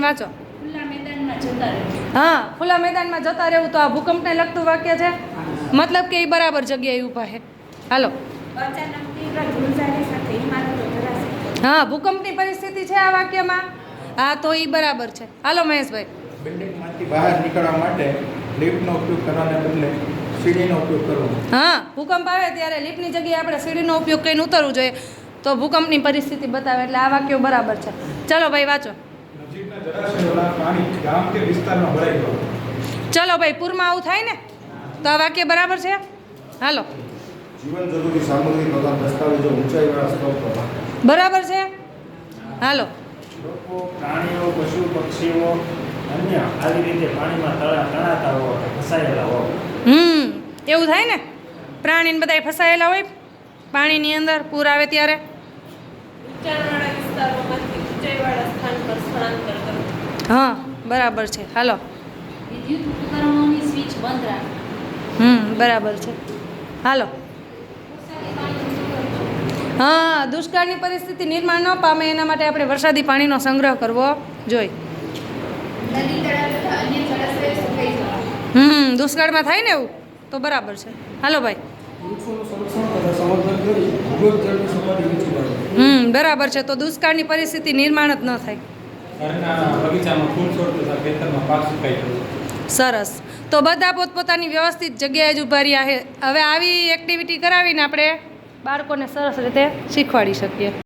વાંચો. ખુલ્લા મેદાનમાં જતા રહેવું હા ખુલ્લા મેદાનમાં જતા રહેવું તો આ ભૂકંપને લગતું વાક્ય છે. મતલબ કે એ બરાબર જગ્યાએ ઊભા છે. હાલો. હા ભૂકંપની પરિસ્થિતિ છે આ વાક્યમાં. હા તો એ બરાબર છે. હાલો મહેશભાઈ. બિલ્ડિંગમાંથી બહાર નીકળવા માટે લિફ્ટનો ઉપયોગ કરવાને બદલે સીડીનો ઉપયોગ કરવો. હા ભૂકંપ આવે ત્યારે લિફ્ટની જગ્યાએ આપણે સીડીનો ઉપયોગ કરીને ઉતરવું જોઈએ. તો ભૂકંપની પરિસ્થિતિ બતાવે એટલે આ વાક્યો બરાબર છે. ચલો ભાઈ વાંચો. નજીકના જળાશયોના પાણી ગામ કે વિસ્તારમાં ભરાઈ ગયો ચલો ભાઈ પૂરમાં આવું થાય ને તો આ વાક્ય બરાબર છે? હાલો. જીવન જરૂરી સામગ્રી તથા દસ્તાવેજો ઊંચાઈવાળા સ્તર પર બરાબર છે? હાલો. લોકો પ્રાણીઓ પશુ પક્ષીઓ અન્ય આવી રીતે પાણીમાં તળા તણાતા હોય ફસાયેલા હોય. હમ એવું થાય ને? પ્રાણીને બધાય ફસાયેલા હોય પાણીની અંદર પૂર આવે ત્યારે ઊંચાણવાળા વિસ્તારોમાંથી ઊંચાઈવાળા સ્થાન પર સ્થળાંતર કરવું હા બરાબર છે. હાલો. વિદ્યુત ઉપકરણોની સ્વિચ બંધ રાખવી હમ બરાબર છે. હાલો. હા દુષ્કાળની પરિસ્થિતિ નિર્માણ ન પામે એના માટે આપણે વરસાદી પાણીનો સંગ્રહ કરવો જોઈએ જવા. હમ દુષ્કાળમાં થાય ને એવું? તો બરાબર છે. હાલો ભાઈ. હમ બરાબર છે. તો દુષ્કાળની પરિસ્થિતિ નિર્માણ જ ન થાય. સરસ. તો બધા પોતપોતાની વ્યવસ્થિત જગ્યાએ જ ઊભા રહ્યા છે. હવે આવી એક્ટિવિટી કરાવીને આપણે બાળકોને સરસ રીતે શીખવાડી શકીએ.